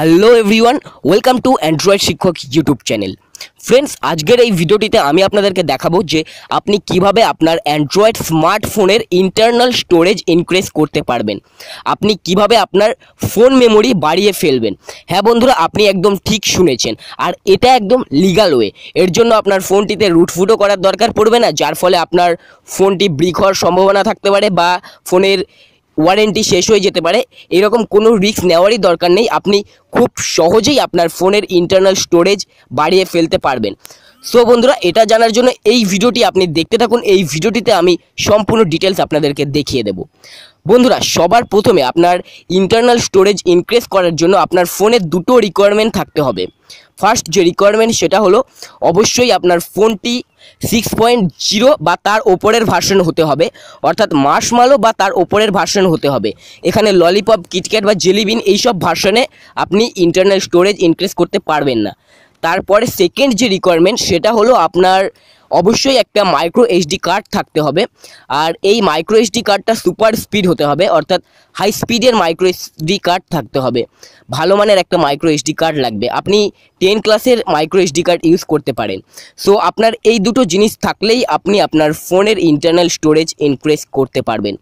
Hello everyone welcome to android Shikkhok YouTube channel friends আজকের এই ভিডিওটিতে আমি আপনাদেরকে দেখাবো যে আপনি কীভাবে আপনার অ্যান্ড্রয়েড স্মার্টফোনের ইন্টারনাল স্টোরেজ ইনক্রিজ করতে পারবেন। আপনি কীভাবে আপনার ফোন মেমোরি বাড়িয়ে ফেলবেন। হ্যাঁ বন্ধুরা, আপনি একদম ঠিক শুনেছেন। আর এটা একদম লিগাল ওয়ে এর জন্য আপনার ফোনটিতে রুটফুটও করার দরকার পড়বে না, যার ফলে আপনার ফোনটি ব্রিক হওয়ার সম্ভাবনা থাকতে পারে বা ফোনের ওয়ারেন্টি শেষ হয়ে যেতে পারে। এরকম কোনো রিস্ক নেওয়ারই দরকার নেই। আপনি খুব সহজেই আপনার ফোনের ইন্টারনাল স্টোরেজ বাড়িয়ে ফেলতে পারবেন। সো বন্ধুরা, এটা জানার জন্য এই ভিডিওটি আপনি দেখতে থাকুন। এই ভিডিওটিতে আমি সম্পূর্ণ ডিটেলস আপনাদেরকে দেখিয়ে দেব। বন্ধুরা, সবার প্রথমে আপনার ইন্টারনাল স্টোরেজ ইনক্রিজ করার জন্য আপনার ফোনে দুটো রিকোয়ারমেন্ট থাকতে হবে। ফার্স্ট যে রিকোয়ারমেন্ট সেটা হলো অবশ্যই আপনার ফোনটি সিক্স পয়েন্ট জিরো বা তার ওপরের ভার্সন হতে হবে। অর্থাৎ মাসমালো বা তার ওপরের ভার্সন হতে হবে। এখানে ললিপপ কিটক্যাট বা জেলিবিন এইসব ভার্সনে আপনি ইন্টারনাল স্টোরেজ ইনক্রিজ করতে পারবেন না। তারপরে সেকেন্ড যে রিকোয়ারমেন্ট সেটা হলো আপনার অবশ্যই একটা মাইক্রো এইচডি কার্ড থাকতে হবে। আর এই মাইক্রো এইচডি কার্ডটা সুপার স্পিড হতে হবে, অর্থাৎ হাই স্পিডের মাইক্রো এইচডি কার্ড থাকতে হবে। ভালো মানের একটা মাইক্রো এইচডি কার্ড লাগবে। আপনি টেন ক্লাসের মাইক্রো এইচডি কার্ড ইউজ করতে পারেন। সো আপনার এই দুটো জিনিস থাকলেই আপনি আপনার ফোনের ইন্টারনাল স্টোরেজ ইনক্রিজ করতে পারবেন।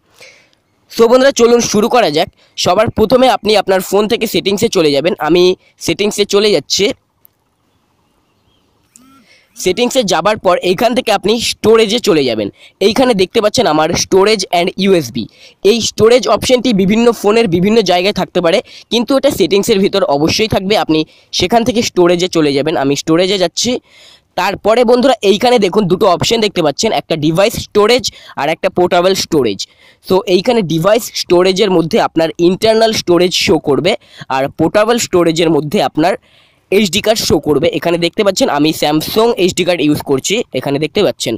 সো বন্ধুরা, চলুন শুরু করা যাক। সবার প্রথমে আপনি আপনার ফোন থেকে সেটিংসে চলে যাবেন। আমি সেটিংসে চলে যাচ্ছি। সেটিংসে যাবার পর এইখান থেকে আপনি স্টোরেজে চলে যাবেন। এইখানে দেখতে পাচ্ছেন আমার স্টোরেজ অ্যান্ড ইউএসবি। এই স্টোরেজ অপশনটি বিভিন্ন ফোনের বিভিন্ন জায়গায় থাকতে পারে, কিন্তু এটা সেটিংসের ভিতর অবশ্যই থাকবে। আপনি সেখান থেকে স্টোরেজে চলে যাবেন। আমি স্টোরেজে যাচ্ছি। তারপরে বন্ধুরা, এইখানে দেখুন দুটো অপশন দেখতে পাচ্ছেন। একটা ডিভাইস স্টোরেজ আর একটা পোর্টেবল স্টোরেজ। সো এইখানে ডিভাইস স্টোরেজের মধ্যে আপনার ইন্টারনাল স্টোরেজ শো করবে আর পোর্টেবল স্টোরেজের মধ্যে আপনার এইচডি কার্ড শো করবে। এখানে দেখতে পাচ্ছেন, আমি স্যামসং এইচডি কার্ড ইউজ করছি। এখানে দেখতে পাচ্ছেন।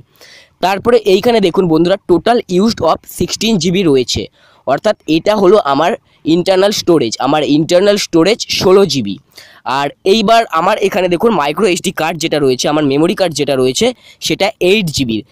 তারপরে এইখানে দেখুন বন্ধুরা total used of sixteen GB রয়েছে। অর্থাৎ এটা হলো আমার ইন্টারনাল স্টোরেজ আমার ইন্টারনাল স্টোরেজ ষোলো জিবি আর এইবার আমার এখানে দেখুন মাইক্রো এইচডি কার্ড যেটা রয়েছে, আমার মেমোরি কার্ড যেটা রয়েছে, সেটা এইট জিবির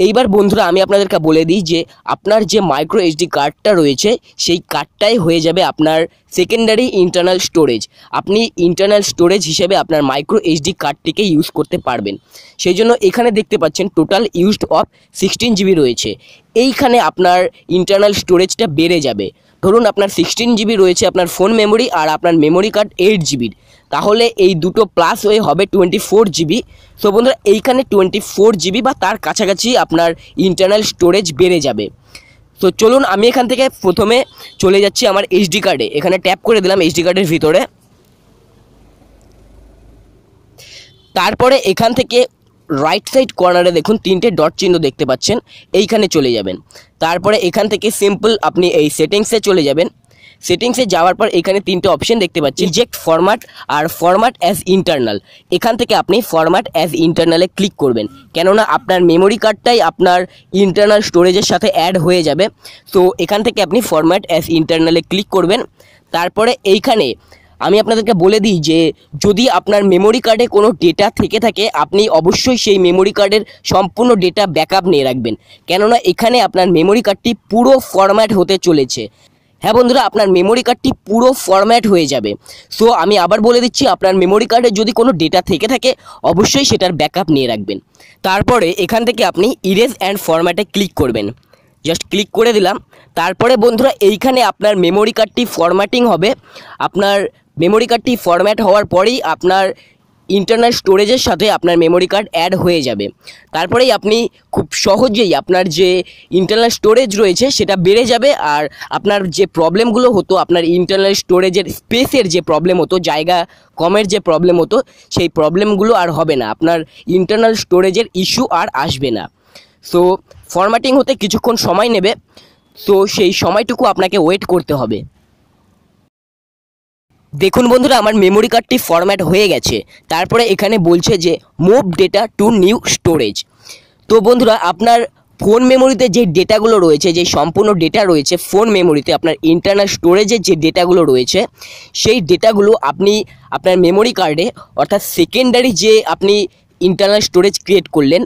এইবার বন্ধুরা আমি আপনাদেরকে বলে দিই যে আপনার যে মাইক্রো এইচডি কার্ডটা রয়েছে, সেই কার্ডটাই হয়ে যাবে আপনার সেকেন্ডারি ইন্টারনাল স্টোরেজ আপনি ইন্টারনাল স্টোরেজ হিসেবে আপনার মাইক্রো এইচডি কার্ডটিকে ইউজ করতে পারবেন। সেই জন্য এখানে দেখতে পাচ্ছেন total used of sixteen GB রয়েছে। এইখানে আপনার ইন্টারনাল স্টোরেজটা বেড়ে যাবে। ধরুন আপনার সিক্সটিন জিবি রয়েছে আপনার ফোন মেমোরি আর আপনার মেমোরি কার্ড এইট জিবির তাহলে এই দুটো প্লাস হয়ে হবে টোয়েন্টি ফোর জিবি সো বন্ধুরা, এইখানে টোয়েন্টি ফোর জিবি বা তার কাছাকাছি আপনার ইন্টারনাল স্টোরেজ বেড়ে যাবে। তো চলুন, আমি এখান থেকে প্রথমে চলে যাচ্ছি আমার এইচডি কার্ডে এখানে ট্যাপ করে দিলাম এইচডি কার্ডের ভিতরে। তারপরে এখান থেকে রাইট সাইড কর্নারে দেখুন, তিনটে ডট চিহ্ন দেখতে পাচ্ছেন। এইখানে চলে যাবেন। তারপরে এখান থেকে সিম্পল আপনি এই সেটিংসে চলে যাবেন। সেটিংসে যাওয়ার পর এখানে তিনটে অপশন দেখতে পাচ্ছি রিজেক্ট ফরম্যাট আর ফরম্যাট অ্যাজ ইন্টারনাল এখান থেকে আপনি ফরম্যাট অ্যাজ ইন্টারনালে ক্লিক করবেন। কেননা আপনার মেমোরি কার্ডটাই আপনার ইন্টারনাল স্টোরেজের সাথে অ্যাড হয়ে যাবে। তো এখান থেকে আপনি ফরম্যাট অ্যাজ ইন্টারনালে ক্লিক করবেন। তারপরে এইখানে আমি আপনাদেরকে বলে দিই যে, যদি আপনার মেমোরি কার্ডে কোনো ডেটা থেকে থাকে, আপনি অবশ্যই সেই মেমোরি কার্ডের সম্পূর্ণ ডেটা ব্যাকআপ নিয়ে রাখবেন। কেননা এখানে আপনার মেমোরি কার্ডটি পুরো ফরম্যাট হতে চলেছে। হ্যাঁ বন্ধুরা, আপনার মেমোরি কার্ডটি পুরো ফরম্যাট হয়ে যাবে। সো আমি আবার বলে দিচ্ছি, আপনার মেমোরি কার্ডে যদি কোনো ডেটা থেকে থাকে, অবশ্যই সেটার ব্যাকআপ নিয়ে রাখবেন। তারপরে এখান থেকে আপনি ইরেজ অ্যান্ড ফরম্যাটে ক্লিক করবেন। জাস্ট ক্লিক করে দিলাম। তারপরে বন্ধুরা, এইখানে আপনার মেমোরি কার্ডটি ফরম্যাটিং হবে। আপনার মেমোরি কার্ডটি ফরম্যাট হওয়ার পরেই আপনার ইন্টারনাল স্টোরেজের সাথে আপনার মেমোরি কার্ড অ্যাড হয়ে যাবে। তারপরেই আপনি খুব সহজেই আপনার যে ইন্টারনাল স্টোরেজ রয়েছে সেটা বেড়ে যাবে আর আপনার যে প্রবলেমগুলো হতো, আপনার ইন্টারনাল স্টোরেজের স্পেসের যে প্রবলেম হতো, জায়গা কমের যে প্রবলেম হতো, সেই প্রবলেমগুলো আর হবে না। আপনার ইন্টারনাল স্টোরেজের ইস্যু আর আসবে না। সো ফরম্যাটিং হতে কিছুক্ষণ সময় নেবে। তো সেই সময়টুকু আপনাকে ওয়েট করতে হবে। দেখুন বন্ধুরা, আমার মেমোরি কার্ডটি ফরম্যাট হয়ে গেছে। তারপরে এখানে বলছে যে move data to new storage তো বন্ধুরা, আপনার ফোন মেমোরিতে যে ডেটাগুলো রয়েছে, যে সম্পূর্ণ ডেটা রয়েছে ফোন মেমোরিতে আপনার ইন্টারনাল স্টোরেজের যে ডেটাগুলো রয়েছে, সেই ডেটাগুলো আপনি আপনার মেমোরি কার্ডে অর্থাৎ সেকেন্ডারি যে আপনি ইন্টারনাল স্টোরেজ ক্রিয়েট করলেন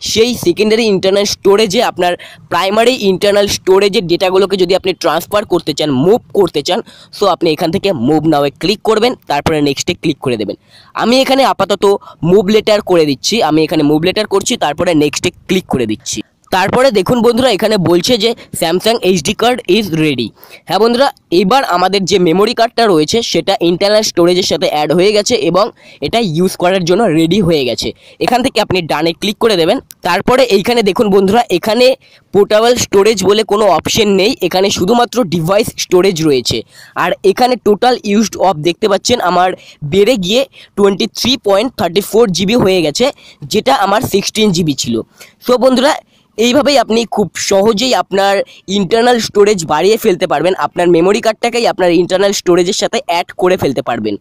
সেই সেকেন্ডারি ইন্টারনাল স্টোরেজে আপনার প্রাইমারি ইন্টারনাল স্টোরেজের ডেটাগুলোকে যদি আপনি ট্রান্সফার করতে চান মুভ করতে চান সো আপনি এখান থেকে মুভ নাওয়ে ক্লিক করবেন, তারপরে নেক্সটে ক্লিক করে দেবেন। আমি এখানে আপাতত মুভ লেটার করে দিচ্ছি, আমি এখানে মুভ লেটার করছি, তারপরে নেক্সটে ক্লিক করে দিচ্ছি। তারপরে দেখুন বন্ধুরা, এখানে বলছে যে Samsung HD card is ready হ্যাঁ বন্ধুরা, এবার আমাদের যে মেমোরি কার্ডটা রয়েছে, সেটা ইন্টারনাল স্টোরেজের সাথে অ্যাড হয়ে গেছে এবং এটা ইউজ করার জন্য রেডি হয়ে গেছে। এখান থেকে আপনি ডানে ক্লিক করে দেবেন। তারপরে এইখানে দেখুন বন্ধুরা, এখানে পোর্টেবল স্টোরেজ বলে কোনো অপশন নেই। এখানে শুধুমাত্র ডিভাইস স্টোরেজ রয়েছে। আর এখানে টোটাল ইউজড অফ দেখতে পাচ্ছেন, আমার বেড়ে গিয়ে twenty three point thirty four GB হয়ে গেছে, যেটা আমার সিক্সটিন জিবি ছিল। সো বন্ধুরা এইভাবেই আপনি খুব সহজেই আপনার ইন্টারনাল স্টোরেজ বাড়িয়ে ফেলতে পারবেন। আপনার মেমোরি কার্ডটাকেই আপনার ইন্টারনাল স্টোরেজের সাথে অ্যাড করে ফেলতে পারবেন।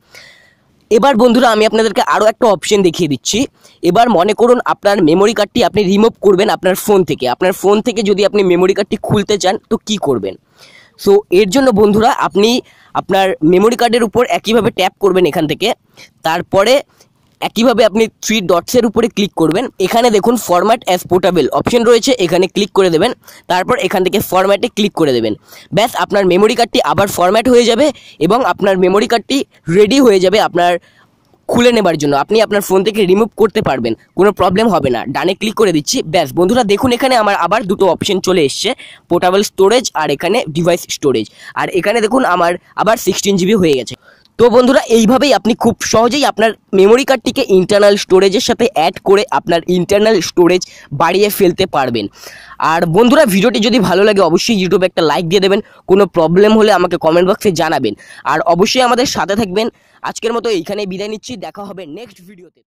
এবার বন্ধুরা, আমি আপনাদেরকে আরও একটা অপশন দেখিয়ে দিচ্ছি। এবার মনে করুন, আপনার মেমোরি কার্ডটি আপনি রিমুভ করবেন আপনার ফোন থেকে। আপনার ফোন থেকে যদি আপনি মেমোরি কার্ডটি খুলতে চান, তো কি করবেন? সো এর জন্য বন্ধুরা, আপনি আপনার মেমোরি কার্ডের উপর একইভাবে ট্যাপ করবেন এখান থেকে। তারপরে একইভাবে আপনি থ্রি ডটসের উপরে ক্লিক করবেন। এখানে দেখুন ফরম্যাট অ্যাজ পোর্টেবল অপশন রয়েছে, এখানে ক্লিক করে দেবেন। তারপর এখান থেকে ফরম্যাটে ক্লিক করে দেবেন। ব্যাস, আপনার মেমোরি কার্ডটি আবার ফরম্যাট হয়ে যাবে এবং আপনার মেমোরি কার্ডটি রেডি হয়ে যাবে আপনার খুলে নেবার জন্য। আপনি আপনার ফোন থেকে রিমুভ করতে পারবেন, কোনো প্রবলেম হবে না। ডানে ক্লিক করে দিচ্ছি, ব্যাস। বন্ধুরা, দেখুন এখানে আমার আবার দুটো অপশন চলে এসছে পোর্টেবল স্টোরেজ আর এখানে ডিভাইস স্টোরেজ আর এখানে দেখুন আমার আবার সিক্সটিন জিবি হয়ে গেছে। তো বন্ধুরা, এইভাবেই আপনি খুব সহজেই আপনার মেমোরি কার্ডটিকে ইন্টারনাল স্টোরেজের সাথে অ্যাড করে আপনার ইন্টারনাল স্টোরেজ বাড়িয়ে ফেলতে পারবেন। আর বন্ধুরা, ভিডিওটি যদি ভালো লাগে, অবশ্যই ইউটিউবে একটা লাইক দিয়ে দেবেন। কোনো প্রবলেম হলে আমাকে কমেন্ট বক্সে জানাবেন। আর অবশ্যই আমাদের সাথে থাকবেন। আজকের মতো এইখানে বিদায় নিচ্ছি। দেখা হবে নেক্সট ভিডিওতে